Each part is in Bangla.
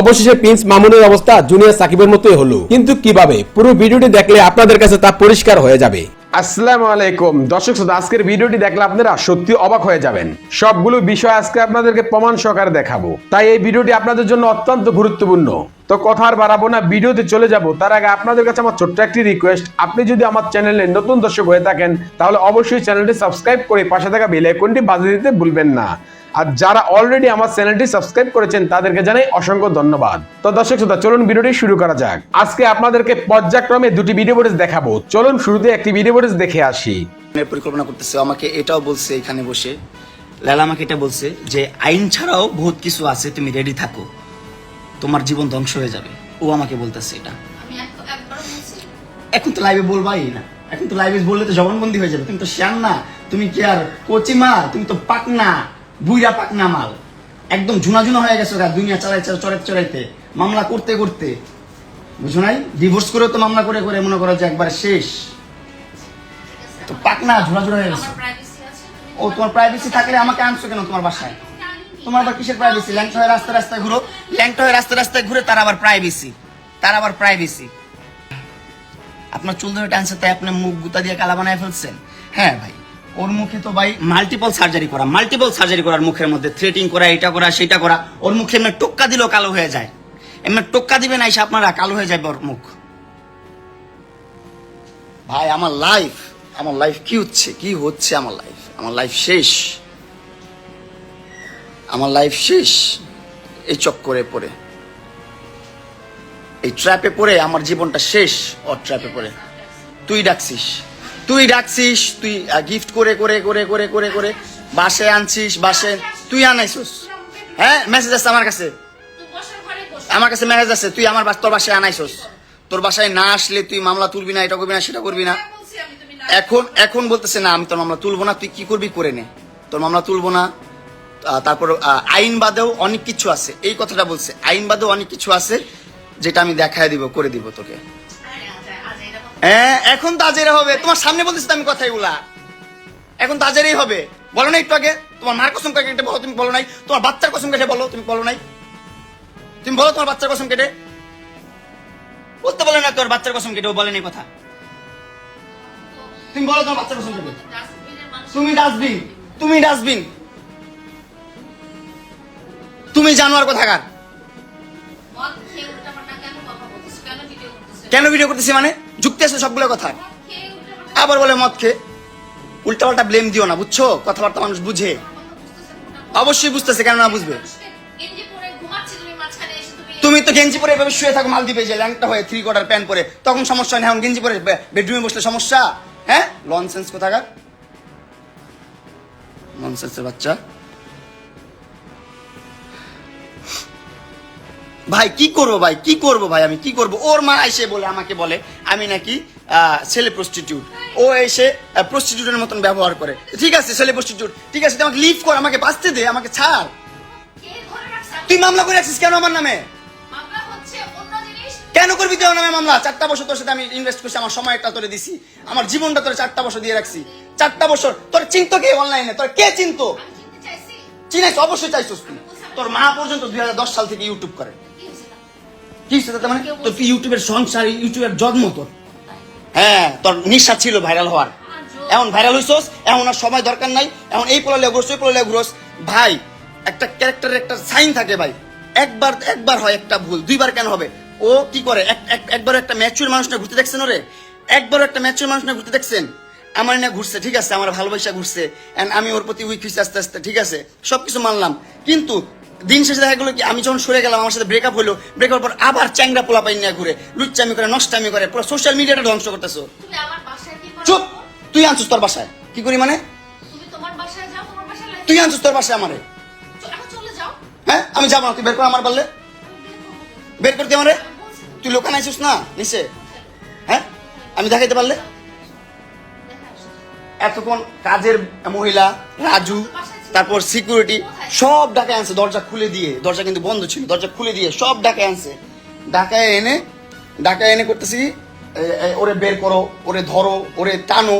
অবশেষে প্রিন্স মামুনের অবস্থা জুনিয়র সাকিবের মতোই হলো। কিন্তু কীভাবে? পুরো ভিডিওটি দেখলে আপনাদের কাছে তা পরিষ্কার হয়ে যাবে। আসসালামু আলাইকুম। দর্শক শ্রোতা, আজকের ভিডিওটি দেখলে আপনারা সত্যি অবাক হয়ে যাবেন। সবগুলো বিষয় আজকে আপনাদেরকে প্রমাণ সহকারে দেখাবো। তাই এই ভিডিওটি আপনাদের জন্য অত্যন্ত গুরুত্বপূর্ণ। তো কথা আর বাড়াবো না, ভিডিওতে চলে যাব। তার আগে আপনাদের কাছে আমার ছোট্ট একটি রিকোয়েস্ট আপনি যদি আমার চ্যানেলে নতুন দর্শক হয়ে থাকেন, তাহলে অবশ্যই চ্যানেলটি সাবস্ক্রাইব করে পাশে থাকা বেল আইকনটি বাজিয়ে দিতে ভুলবেন না। আর যারা অলরেডি আমার চ্যানেলটি সাবস্ক্রাইব করেছেন তাদেরকে জানাই অসংখ্য ধন্যবাদ। তো দর্শক শ্রোতা চলুন ভিডিওটি শুরু করা যাক। আজকে আপনাদেরকে পর্যায়ক্রমে দুটি ভিডিও ফুটেজ দেখাবো। চলুন শুরুতে একটি ভিডিও ফুটেজ দেখে আসি। পরিকল্পনা করতেছে আমাকে এটাও বলছে এখানে বসে। লালা আমাকে এটা বলছে যে আইন ছাড়াও বহুত কিছু আছে তুমি রেডি থাকো। তোমার জীবন ধ্বংস হয়ে যাবে। ও আমাকে বলতেছে এটা। আমি এক- বলছি। এখন তো লাইভে বলবাই না। এখন তো লাইভে বললে তো জবানবন্দি হয়ে যাবে। তুমি তো শ্যান না তুমি কি আর কচি মাল তুমি তো পাকনা বুইরা পাকনা মাল। একদম ঝুনা ঝুনা হয়ে গেছে গা দুনিয়া চালাই চড়াইতে চড়াইতে। মামলা করতে করতে। বুঝো নাই? ডিভোর্স করেও তো মামলা করে করে মনে করো যে একবার শেষ। তো পাকনা ঝুনা ঝুনা হয়ে গেছে। ও তোমার প্রাইভেসি থাকলে আমাকে আনছো কেন তোমার বাসায়? তোমার আবার কিসের প্রাইভেসি ল্যাংটা হয়ে রাস্তায় রাস্তায় ঘুরো। ল্যাংটা হয়ে রাস্তায় রাস্তায় ঘুরে তার আবার প্রাইভেসি তার আবার প্রাইভেসি আপনার চুল ধরে টানছে তাই আপনার মুখ গুতা দিয়ে কালা বানায় ফেলছেন। হ্যাঁ ভাই। ওর মুখে তো ভাই মাল্টিপল সার্জারি করা মাল্টিপল সার্জারি করার মুখের মধ্যে থ্রেটিং করা, এটা করা, সেটা করা, ওর মুখে এমনি টোক্কা দিলেও কালো হয়ে যায়। এমনি টোক্কা দিবে না, এসে আপনারা কালো হয়ে যাবে ওর মুখ। ভাই, আমার লাইফ আমার লাইফ কি হচ্ছে কি হচ্ছে আমার লাইফ আমার লাইফ শেষ। আমার লাইফ শেষ। এই চক্করে পড়ে। এই ট্র্যাপে পড়ে, আমার জীবনটা শেষ। ওর ট্র্যাপে পড়ে। তুই ডাকছিস। তুই ডাকছিস, তুই গিফট করে করে করে করে করে করে, বাসে আনছিস, বাসে, তুই আনাইছিস। হ্যাঁ মেসেজ আসছে আমার কাছে। আমার কাছে মেসেজ আছে তুই আমার তোর বাসায় আনাইছস। তোর বাসায় না আসলে তুই মামলা তুলবি না, এটা করবি না, সেটা করবি না। এখন এখন বলতেছে, না, আমি তোর মামলা তুলবো না, তুই কি করবি করে নে। তোর মামলা তুলবো না। তারপর আইন বাদেও অনেক কিছু আছে। এই কথাটা বলছে, আইন বাদেও অনেক কিছু আছে, যেটা আমি দেখায় দিব, করে দিব তোকে। হ্যাঁ এখন তো আজের হবে। তোমার সামনে বলতেছি আমি কথা এগুলা এখন তো আজেরই হবে। বলো না একটু আগে তোমার মার কসম কেটে বলো তুমি বলো নাই। তোমার বাচ্চার কসম কেটে বলো তুমি বলো নাই। তুমি বলো তোমার বাচ্চার কসম কেটে। বলতে বলে না তোর বাচ্চার কসম কেটে ও বলেনি কথা। তুমি বলো তোমার বাচ্চার কসম কেটে। তুমি ডাস্টবিন তুমি ডাস্টবিন। তুমি জানোয়ার কোথাকার। কেন ভিডিও করতেছি মানে? যুক্তি আছে সবগুলো কথা। আবার বলে মদ খেয়ে। উল্টাপাল্টা ব্লেম দিও না, বুঝছ? কথাবার্তা মানুষ বুঝে। অবশ্যই বুঝতেছে কেন না বুঝবে। তুমি তো গেঞ্জি পরে এভাবে শুয়ে থাকো মালদ্বীপে, যে ল্যাংটা হয়ে থ্রি কোয়ার্টার প্যান্ট পরে। তখন সমস্যা নেই এখন গেঞ্জি পরে বেডরুমে বসলে সমস্যা? হ্যাঁ? লনসেন্স কোথাকার? ননসেন্সের বাচ্চা। ভাই কি করব ভাই? কি করব ভাই আমি? কি করব? ওর মা এসে বলে আমাকে বলে আমি নাকি ছেলে প্রস্টিটিউট ও এসে প্রস্টিটিউটের মতন ব্যবহার করে। ঠিক আছে ছেলে প্রস্টিটিউট ঠিক আছে তুই আমাকে লিভ কর আমাকে বাঁচতে দে আমাকে ছাড়। তুই মামলা করে রাখছিস কেন আমার নামে? কেন করবি তুই আমার নামে মামলা? চারটা বছর তোর সাথে আমি ইনভেস্ট করছি আমার সময়টা তোরে দিছি। আমার জীবনটা তোরে চারটা বছর দিয়ে রাখছি। চারটা বছর তোর চিন্ত কে অনলাইনে তোর কে চিন্ত? চিনাইছ? অবশ্যই চাইছিস তুই। তোর মা পর্যন্ত দুই হাজার দশ সাল থেকে ইউটিউব করে? মানে? তোর তুই ইউটিউবের সংসার ইউটিউবের জন্ম তোর? হ্যাঁ তোর নিঃশ্বাস ছিল ভাইরাল হওয়ার। এমন ভাইরাল হইছস এমন আর সময় দরকার নাই এমন এই পোলালে ঘুরস ওই পোলালে ঘুরস। ভাই একটা ক্যারেক্টারের একটা সাইন থাকে ভাই। একবার একবার হয় একটা ভুল দুইবার কেন হবে? ও কি করে? এক- এক- একবার একটা ম্যাচুর মানুষ না ঘুরতে দেখছেন ওরে? একবার একটা ম্যাচুর মানুষ না ঘুরতে দেখছেন? আমার না ঘুরছে ঠিক আছে আমার ভালোবাসা ঘুরছে আমি ওর প্রতি উইক হয়েছি আস্তে আস্তে ঠিক আছে? সবকিছু মানলাম। কিন্তু দিন শেষে দেখা গেলো কি আমি যখন সরে গেলাম আমার সাথে ব্রেকআপ হলো ব্রেকআপ পর আবার চ্যাংরা পোলা পাই নিয়ে ঘুরে লুচ্চামি করে নষ্টামি করে পুরো সোশ্যাল মিডিয়াটা ধ্বংস করতেছো। চুপ! তুই আনছিস তোর বাসায়। কি করি মানে? তুই আনছিস তোর বাসায় আমারে। হ্যাঁ? আমি যাব না তুই বের কর আমার পারলে। বের। করতে আমারে। তুই লোকান আইছিস না নিচে? হ্যাঁ? আমি দেখাইতে পারলে? এতক্ষণ কাজের মহিলা রাজু তারপর সিকিউরিটি সব ডাকায় আনছে দরজা খুলে দিয়ে দরজা কিন্তু বন্ধ ছিল দরজা খুলে দিয়ে সব ডাকায় আনছে। ডাকায় এনে ডাকায় এনে করতেছি ওরে বের করো ওরে ধরো ওরে টানো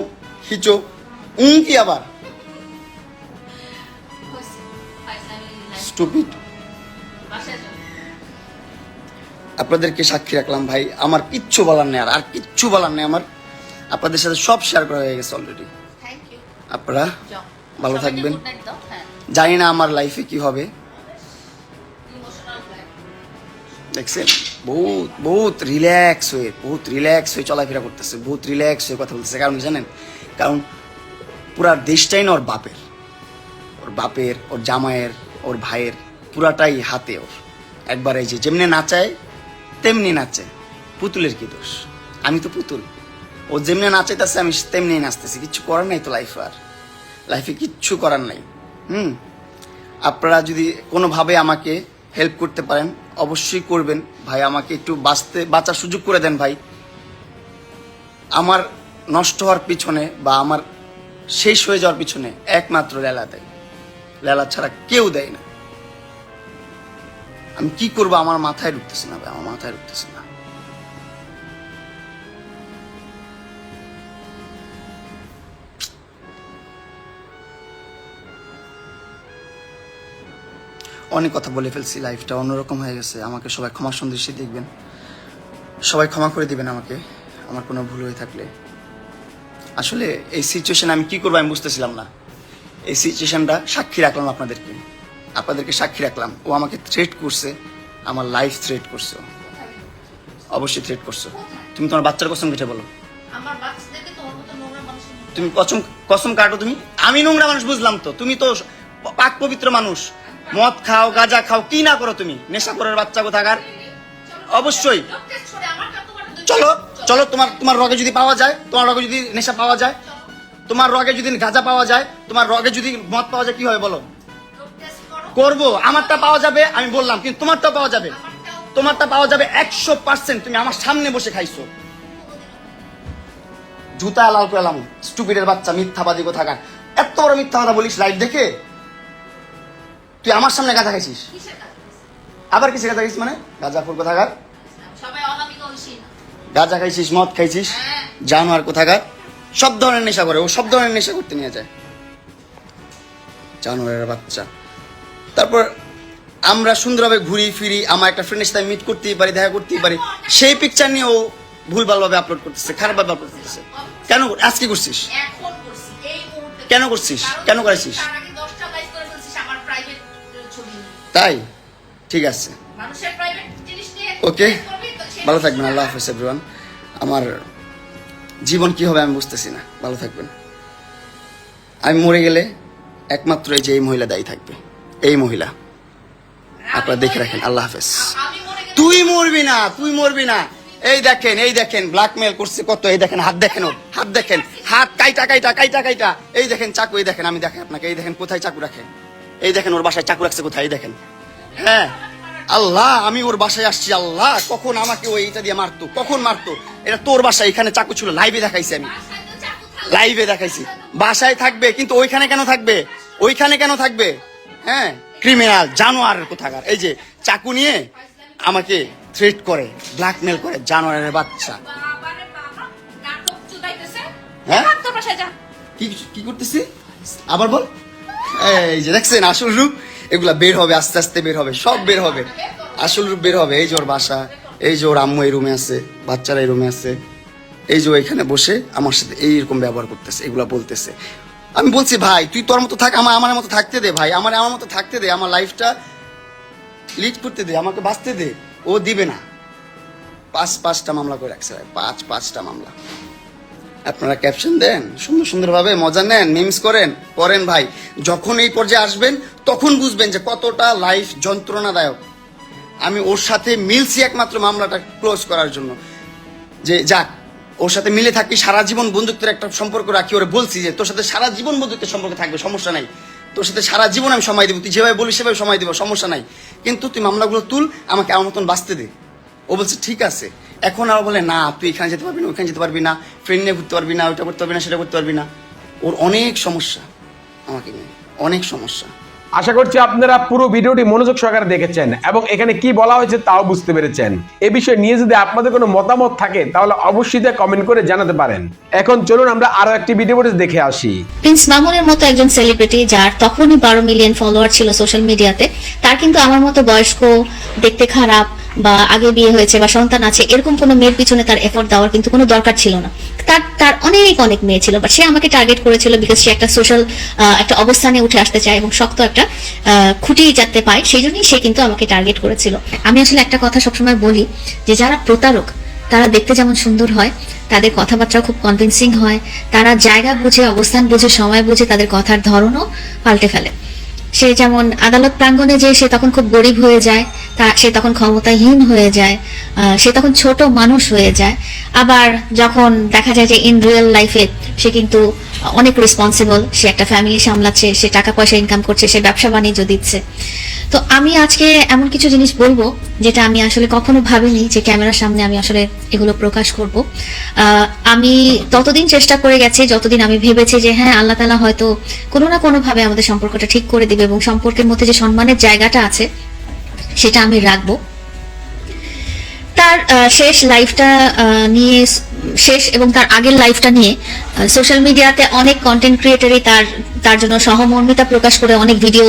খিচো। উম কি আবার। স্টুপিড আপনাদেরকে সাক্ষী রাখলাম ভাই আমার কিচ্ছু বলার নেই আর আর কিচ্ছু বলার নেই আমার। আপনাদের সাথে সব শেয়ার করা হয়ে গেছে অলরেডি আপনারা? ভালো থাকবেন। হ্যাঁ। জানি না আমার লাইফে কি হবে। দেখছেন? বহুত বহুত রিল্যাক্স হয়ে বহুত রিল্যাক্স হয়ে চলাফেরা করতেছে বহুত রিল্যাক্স হয়ে কথা বলতেছে। কারণ জানেন? কারণ পুরা দেশটাই না ওর বাপের। ওর বাপের ওর জামাইয়ের ওর ভাইয়ের পুরাটাই হাতে ওর। একবার এই যে যেমনি নাচায় তেমনি নাচে। পুতুলের কি দোষ? আমি তো পুতুল। ও যেমনি নাচাইতেছে আমি তেমনি নাচতেছি। কিছু করার নাই তো লাইফে আর। লাইফে কিচ্ছু করার নাই। হুম? আপনারা যদি কোনোভাবে আমাকে হেল্প করতে পারেন, অবশ্যই করবেন। ভাই, আমাকে একটু বাঁচতে, বাঁচার সুযোগ করে দেন ভাই। আমার নষ্ট হওয়ার পিছনে বা আমার শেষ হয়ে যাওয়ার পিছনে একমাত্র লেলা দেয়। লেলা ছাড়া কেউ দেয় না। আমি কি করব? আমার মাথায় ঢুকতেছে না ভাই, আমার মাথায় ঢুকতেছে না। অনেক কথা বলে ফেলছি লাইফটা অন্যরকম হয়ে গেছে। আমাকে সবাই ক্ষমা সন্দেশে দেখবেন। সবাই ক্ষমা করে দিবেন আমাকে আমার কোনো ভুল হয়ে থাকলে। আসলে এই সিচুয়েশন আমি কি করব আমি বুঝতেছিলাম না। এই সিচুয়েশনটা সাক্ষী রাখলাম আপনাদেরকে। আপনাদেরকে সাক্ষী রাখলাম। ও আমাকে থ্রেট করছে আমার লাইফ থ্রেট করছে। অবশ্যই থ্রেট করছ। তুমি তোমার বাচ্চার কসম কেটে বলো। তুমি কসম কসম কাটো তুমি। আমি নোংরা মানুষ বুঝলাম তো। তুমি তো পাক পবিত্র মানুষ। মদ খাও, গাঁজা খাও, কি না করো তুমি? নেশা করার বাচ্চা কোথাকার? অবশ্যই। চলো চলো, তোমার তোমার রগে যদি পাওয়া যায়, তোমার রগে যদি নেশা পাওয়া যায়, তোমার রগে যদি গাঁজা পাওয়া যায়, তোমার রগে যদি মদ পাওয়া যায়, কি হবে বলো? করব। আমারটা পাওয়া যাবে, আমি বললাম, কিন্তু তোমারটা পাওয়া যাবে। তোমারটা পাওয়া যাবে একশো পার্সেন্ট, তুমি আমার সামনে বসে খাইছো। জুতা লাল করে স্টুপিডের বাচ্চা মিথ্যাবাদী কোথাকার। এত বড় মিথ্যা কথা বলিস লাইট দেখে? তুই আমার সামনে গাঁজা খাইছিস? আবার কিসে গাঁজা খাইছিস মানে? গাঁজাপুর কোথাকার? সবাই অনামিকা গাঁজা খাইছিস মদ খাইছিস হ্যাঁ। জানোয়ার কোথাকার? সব ধরনের নেশা করে ও সব ধরনের নেশা করতে নিয়ে যায়। জানোয়ারের বাচ্চা। তারপর আমরা সুন্দরভাবে ঘুরি ফিরি আমার একটা ফ্রেন্ডের সাথে মিট করতেই পারি দেখা করতেই পারি। সেই পিকচার নিয়ে ও ভুলভালভাবে আপলোড করতেছে খারাপভাবে আপলোড করতেছে। কেন আজকে করছিস? কেন করছিস? কেন করেছিস? তাই? ঠিক আছে। ওকে ভালো থাকবেন আল্লাহ হাফেজ এভরিওয়ান আমার জীবন কি হবে আমি বুঝতেছি না। ভালো থাকবেন। আমি মরে গেলে একমাত্র এই যে এই মহিলা দায়ী থাকবে। এই মহিলা। আপনারা দেখে রাখেন আল্লাহ হাফেজ। তুই মরবি না তুই মরবি না। এই দেখেন এই দেখেন ব্ল্যাকমেল করছে কত এই দেখেন হাত দেখেন ওর হাত দেখেন। হাত কাইটা কাইটা কাইটা কাইটা। এই দেখেন চাকু এই দেখেন আমি দেখেন আপনাকে এই দেখেন কোথায় চাকু রাখেন। এই দেখেন ওর বাসায় চাকু রাখছে কোথায়? দেখেন। হ্যাঁ আল্লাহ আমি ওর বাসায় আসছি আল্লাহ কখন আমাকে ওই এটা দিয়ে মারতো কখন মারতো? এটা তোর বাসায় এখানে চাকু ছিল লাইভে দেখাইছি আমি। লাইভে দেখাইছি। বাসায় থাকবে কিন্তু ওইখানে কেন থাকবে? ওইখানে কেন থাকবে? হ্যাঁ ক্রিমিনাল জানোয়ার কোথাকার। এই যে চাকু নিয়ে আমাকে থ্রেট করে ব্ল্যাকমেল করে জানোয়ারের বাচ্চা। হ্যাঁ? কি কি করতেছি? আবার বল। এই যে দেখছেন, আসল রূপ, এগুলা বের হবে, আস্তে আস্তে বের হবে, সব বের হবে। আসল রূপ বের হবে, এই যে ওর বাসা, এই যে ওর আম্মু এই রুমে আছে, বাচ্চারা এই রুমে আছে। এই যে এখানে বসে আমার সাথে এইরকম ব্যবহার করতেছে, এগুলা বলতেছে। আমি বলছি, ভাই, তুই তোর মতো থাক, আমার আমার মতো থাকতে দে, ভাই, আমার আমার মতো থাকতে দে, আমার লাইফটা লিড করতে দে, আমাকে বাঁচতে দে। ও দিবে না। পাঁচ, পাঁচটা মামলা করে রাখছে, ভাই, পাঁচ, পাঁচটা মামলা। আপনারা ক্যাপশন দেন, সুন্দর সুন্দরভাবে মজা নেন মিমস করেন করেন ভাই। যখন এই পর্যায়ে আসবেন, তখন বুঝবেন যে কতটা লাইফ যন্ত্রণাদায়ক। আমি ওর সাথে মিলছি একমাত্র মামলাটা ক্লোজ করার জন্য। যে যাক, ওর সাথে মিলে থাকি, সারা জীবন বন্ধুত্বের একটা সম্পর্ক রাখি, ওরে বলছি যে তোর সাথে সারা জীবন বন্ধুত্বের সম্পর্ক থাকবে, সমস্যা নাই। তোর সাথে সারা জীবন আমি সময় দেবো, তুই যেভাবে বলিস সেভাবে সময় দেবো, সমস্যা নাই। কিন্তু তুই মামলাগুলো তুল, আমাকে আমার মতন বাঁচতে দে। ও বলছে, ঠিক আছে। এখন আর বলে না তুই এখানে যেতে পারবি না ওখানে যেতে পারবি না ফ্রেন্ড নিয়ে ঘুরতে পারবি না ওইটা করতে পারবি না সেটা করতে পারবি না। ওর অনেক সমস্যা আমাকে নিয়ে অনেক সমস্যা। আশা করছি আপনারা পুরো ভিডিওটি মনোযোগ সহকারে দেখেছেন এবং এখানে কি বলা হয়েছে তাও বুঝতে পেরেছেন। এ বিষয়ে নিয়ে যদি আপনাদের কোনো মতামত থাকে তাহলে অবশ্যই তা কমেন্ট করে জানাতে পারেন। এখন চলুন আমরা আরও একটি ভিডিও দেখে আসি। প্রিন্স মামুনের মতো একজন সেলিব্রিটি যার তখনই বারো মিলিয়ন ফলোয়ার ছিল সোশ্যাল মিডিয়াতে তার কিন্তু আমার মতো বয়স্ক দেখতে খারাপ বা আগে বিয়ে হয়েছে বা সন্তান আছে, এরকম কোনো মেয়ের পিছনে তার এফোর্ট দেওয়ার কিন্তু কোনো দরকার ছিল না। তার তার অনেক অনেক মেয়ে ছিল বাট সে আমাকে টার্গেট করেছিল বিকজ সে একটা সোশ্যাল একটা অবস্থানে উঠে আসতে চায় এবং শক্ত একটা খুঁটি যাতে পায় সেই জন্যই সে কিন্তু আমাকে টার্গেট করেছিল। আমি আসলে একটা কথা সবসময় বলি যে যারা প্রতারক, তারা দেখতে যেমন সুন্দর হয়, তাদের কথাবার্তাও খুব কনভিন্সিং হয়, তারা জায়গা বুঝে, অবস্থান বুঝে, সময় বুঝে তাদের কথার ধরনও পাল্টে ফেলে। সে যেমন আদালত প্রাঙ্গণে যে সে তখন খুব গরিব হয়ে যায়, তা সে তখন ক্ষমতাহীন হয়ে যায় সে তখন ছোট মানুষ হয়ে যায়। আবার যখন দেখা যায় যে ইন রিয়েল লাইফে সে কিন্তু অনেক রেসপন্সিবল সে একটা ফ্যামিলি সামলাচ্ছে, সে টাকা পয়সা ইনকাম করছে, সে ব্যবসা বাণিজ্য দিচ্ছে। তো আমি আজকে এমন কিছু জিনিস বলব যেটা আমি আসলে কখনো ভাবিনি যে ক্যামেরার সামনে আমি আসলে এগুলো প্রকাশ করব। আমি ততদিন চেষ্টা করে গেছি, যতদিন আমি ভেবেছি যে হ্যাঁ আল্লাহ তালা হয়তো কোনো না কোনো ভাবে আমাদের সম্পর্কটা ঠিক করে দিবে এবং সম্পর্কের মধ্যে যে সম্মানের জায়গাটা আছে, সেটা আমি রাখব। তার শেষ লাইফটা নিয়ে শেষ এবং তার আগের লাইফটা নিয়ে সোশ্যাল মিডিয়াতে অনেক কন্টেন্ট ক্রিয়েটারই তার তার জন্য সহমর্মিতা প্রকাশ করে অনেক ভিডিও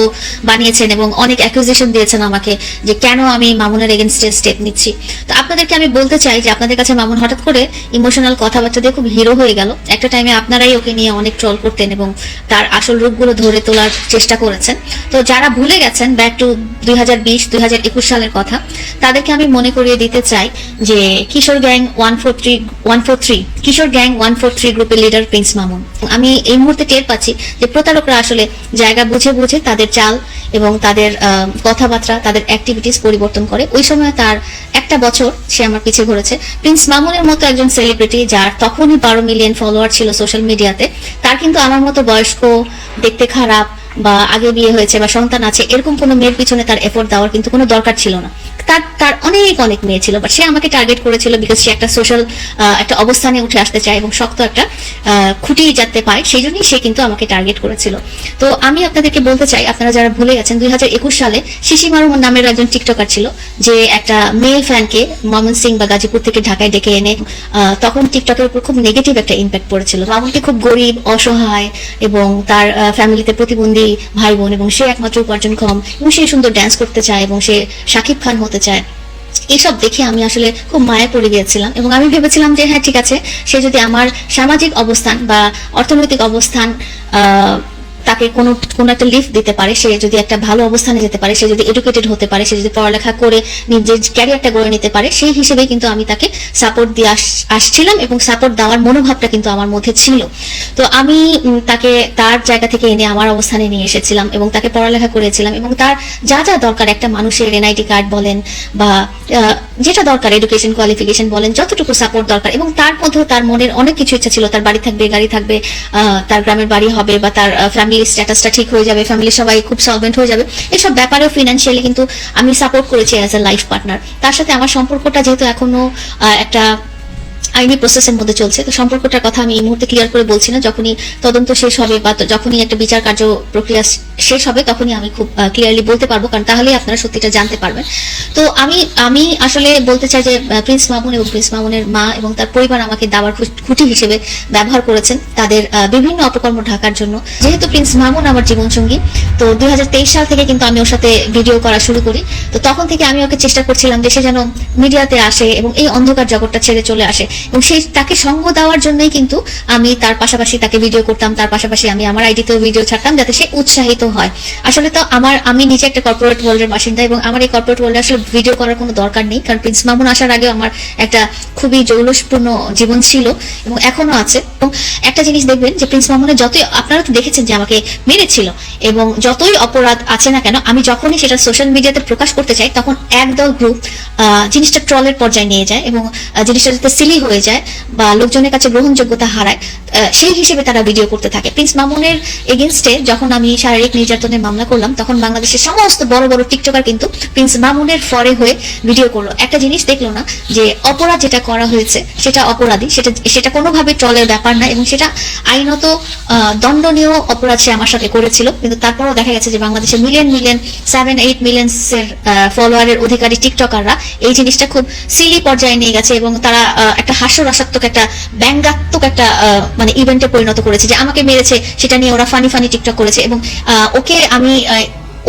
বানিয়েছেন এবং অনেক অ্যাকুজেশন দিয়েছেন আমাকে যে কেন আমি মামুনের এগেনস্টে স্টেপ নিচ্ছি। তো আপনাদেরকে আমি বলতে চাই যে আপনাদের কাছে মামুন হঠাৎ করে ইমোশনাল কথাবার্তা দিয়ে খুব হিরো হয়ে গেল। একটা টাইমে আপনারাই ওকে নিয়ে অনেক ট্রল করতেন এবং তার আসল রূপগুলো ধরে তোলার চেষ্টা করেছেন। তো যারা ভুলে গেছেন ব্যাক টু দুই হাজার বিশ, দুই হাজার একুশ সালের কথা, তাদেরকে আমি মনে করিয়ে দিতে চাই যে কিশোর gang one four three, one কিশোর গ্যাং ওয়ান ফোর থ্রি গ্রুপের লিডার প্রিন্স মামুন আমি এই মুহূর্তে টের পাচ্ছি যে প্রতারকরা আসলে জায়গা বুঝে বুঝে তাদের চাল এবং তাদের কথাবার্তা, তাদের অ্যাক্টিভিটিস পরিবর্তন করে। ওই সময় তার একটা বছর সে আমার পিছিয়ে ঘুরেছে। প্রিন্স মামুনের মতো একজন সেলিব্রিটি যার তখনই বারো মিলিয়ন ফলোয়ার ছিল সোশ্যাল মিডিয়াতে তার কিন্তু আমার মতো বয়স্ক, দেখতে খারাপ বা আগে বিয়ে হয়েছে বা সন্তান আছে, এরকম কোনো মেয়ের পিছনে তার এফোর্ট দেওয়ার কিন্তু কোনো দরকার ছিল না। তার তার অনেক অনেক মেয়ে ছিল বাট সে আমাকে টার্গেট করেছিল বিকজ সে একটা সোশ্যাল একটা অবস্থানে উঠে আসতে চায় এবং শক্ত একটা খুঁটি যাতে পায় সেই জন্যই সে কিন্তু আমাকে টার্গেট করেছিল। তো আমি আপনাদেরকে বলতে চাই, আপনারা যারা ভুলে গেছেন, দুই হাজার একুশ সালে শিশি মারুমন নামের একজন টিকটকার ছিল, যে একটা মেল ফ্যানকে ময়মন সিং বা গাজীপুর থেকে ঢাকায় ডেকে এনে তখন টিকটকের উপর খুব নেগেটিভ একটা ইম্প্যাক্ট পড়েছিল। মামুনকে খুব গরিব, অসহায় এবং তার ফ্যামিলিতে প্রতিবন্ধী ভাই বোন এবং সে একমাত্র উপার্জন কম এবং সে সুন্দর ড্যান্স করতে চায় এবং সে শাকিব খান হতে চায়। এসব দেখে আমি আসলে খুব মায়া পড়ে গিয়েছিলাম এবং আমি ভেবেছিলাম যে হ্যাঁ ঠিক আছে, সে যদি আমার সামাজিক অবস্থান বা অর্থনৈতিক অবস্থান তাকে কোনো কোনো একটা লিফট দিতে পারে, সে যদি একটা ভালো অবস্থানে যেতে পারে, সে যদি এডুকেটেড হতে পারে, সে যদি পড়ালেখা করে নিজের ক্যারিয়ারটা গড়ে নিতে পারে, সেই হিসেবে কিন্তু আমি তাকে সাপোর্ট দিয়ে আসছিলাম এবং সাপোর্ট দেওয়ার মনোভাবটা কিন্তু আমার মধ্যে ছিল। তো আমি তাকে তার জায়গা থেকে এনে আমার অবস্থানে নিয়ে এসেছিলাম এবং তাকে পড়ালেখা করেছিলাম এবং তার যা যা দরকার একটা মানুষের এনআইডি কার্ড বলেন বা যেটা দরকার এডুকেশন কোয়ালিফিকেশন বলেন, যতটুকু সাপোর্ট দরকার এবং তার মধ্যেও তার মনের অনেক কিছু ইচ্ছা ছিল, তার বাড়ি থাকবে, গাড়ি থাকবে তার গ্রামের বাড়ি হবে বা তার ফ্যামিলি স্ট্যাটাসটা ঠিক হয়ে যাবে ফ্যামিলি সবাই খুব সলভেন্ট হয়ে যাবে। এসব ব্যাপারেও ফিনান্সিয়ালি কিন্তু আমি সাপোর্ট করেছি অ্যাজ এ লাইফ পার্টনার তার সাথে আমার সম্পর্কটা যেহেতু এখনও একটা আইনি প্রসেসের মধ্যে চলছে। তো সম্পর্কটার কথা আমি এই মুহূর্তে ক্লিয়ার করে বলছি না। যখনই তদন্ত শেষ হবে বা যখনই একটা বিচার কার্য প্রক্রিয়া শেষ হবে, তখনই আমি খুব ক্লিয়ারলি বলতে পারব। কারণ তাহলেই আপনারা সত্যিটা জানতে পারবেন। তো আমি আমি আসলে বলতে চাই যে প্রিন্স মামুন এবং প্রিন্স মামুনের মা এবং তার পরিবার আমাকে দাবার খুঁটি হিসেবে ব্যবহার করেছেন তাদের বিভিন্ন অপকর্ম ঢাকার জন্য। যেহেতু প্রিন্স মামুন আমার জীবনসঙ্গী, তো দুই হাজার তেইশ সাল থেকে কিন্তু আমি ওর সাথে ভিডিও করা শুরু করি। তো তখন থেকে আমি ওকে চেষ্টা করছিলাম সে যেন মিডিয়াতে আসে এবং এই অন্ধকার জগৎটা ছেড়ে চলে আসে। এবং সেই তাকে সঙ্গ দেওয়ার জন্যই কিন্তু আমি তার পাশাপাশি তাকে ভিডিও করতাম, তার পাশাপাশি আমি আমার আইডিতেও ভিডিও ছাড়তাম যাতে সে উৎসাহিত হয়। আসলে তো আমার, আমি নিজে একটা কর্পোরেট ওয়ার্ল্ডের বাসিন্দা এবং আমার এই কর্পোরেট ওয়ার্ল্ডে আসলে ভিডিও করার কোনো দরকার নেই, কারণ প্রিন্স মামুন আসার আগে আমার একটা খুবই জৌলসপূর্ণ জীবন ছিল এবং এখনও আছে। একটা জিনিস দেখবেন যে প্রিন্স মামুনের যতই, আপনারা তো দেখেছেন যে আমাকে মেরেছিল এবং যতই অপরাধ আছে না কেন, আমি যখনই সেটা সোশ্যাল মিডিয়াতে প্রকাশ করতে চাই, তখন একদল গ্রুপ জিনিসটা ট্রলের পর্যায়ে নিয়ে যায় এবং জিনিসটা যাতে সিলি হয়ে যায় বা লোকজনের কাছে গ্রহণযোগ্যতা হারায় সেই হিসেবে তারা ভিডিও করতে থাকে। প্রিন্স মামুনের এগেনস্টে যখন আমি শারীরিক নির্যাতনের মামলা করলাম, তখন বাংলাদেশের সমস্ত বড় বড় টিকটকার কিন্তু প্রিন্স মামুনের ফরে হয়ে ভিডিও করল। একটা জিনিস দেখল না যে অপরাধ যেটা করা হয়েছে, সেটা অপরাধী, সেটা সেটা কোনোভাবে ট্রলের ব্যাপার না এবং সেটা আইনত দণ্ডনীয় অপরাধ সে আমার সাথে করেছিল। কিন্তু তারপরও দেখা গেছে যে বাংলাদেশের মিলিয়ন মিলিয়ন সেভেন এইট মিলিয়ন্সের ফলোয়ারের অধিকারী টিকটকাররা এই জিনিসটা খুব সিলি পর্যায়ে নিয়ে গেছে এবং তারা একটা হাস্যরসাত্মক, একটা ব্যঙ্গাত্মক একটা মানে ইভেন্টে পরিণত করেছে যে আমাকে মেরেছে, সেটা নিয়ে ওরা ফানি ফানি টিকটক করেছে এবং ওকে আমি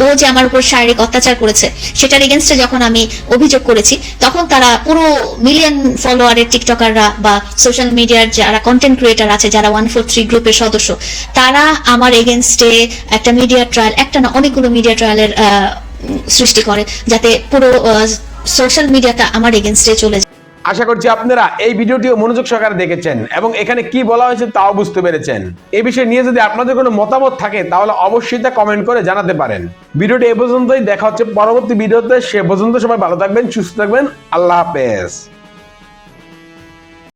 ও যে আমার উপর শারীরিক অত্যাচার করেছে, সেটার এগেনস্টে যখন আমি অভিযোগ করেছি, তখন তারা পুরো মিলিয়ন ফলোয়ারের টিকটকাররা বা সোশ্যাল মিডিয়ার যারা কন্টেন্ট ক্রিয়েটার আছে, যারা ওয়ান ফোর থ্রি গ্রুপের সদস্য, তারা আমার এগেনস্টে একটা মিডিয়া ট্রায়াল একটা না অনেকগুলো মিডিয়া ট্রায়ালের সৃষ্টি করে, যাতে পুরো সোশ্যাল মিডিয়াটা আমার এগেনস্টে চলে যায়। আশা করছি আপনারা এই ভিডিওটিও মনোযোগ সহকারে দেখেছেন এবং এখানে কি বলা হয়েছে তাও বুঝতে পেরেছেন। এই বিষয়ে নিয়ে যদি আপনাদের কোনো মতামত থাকে, তাহলে অবশ্যই তা কমেন্ট করে জানাতে পারেন। ভিডিওটি এ পর্যন্তই, দেখা হচ্ছে পরবর্তী ভিডিওতে। সে পর্যন্ত সবাই ভালো থাকবেন, সুস্থ থাকবেন। আল্লাহ হাফেজ।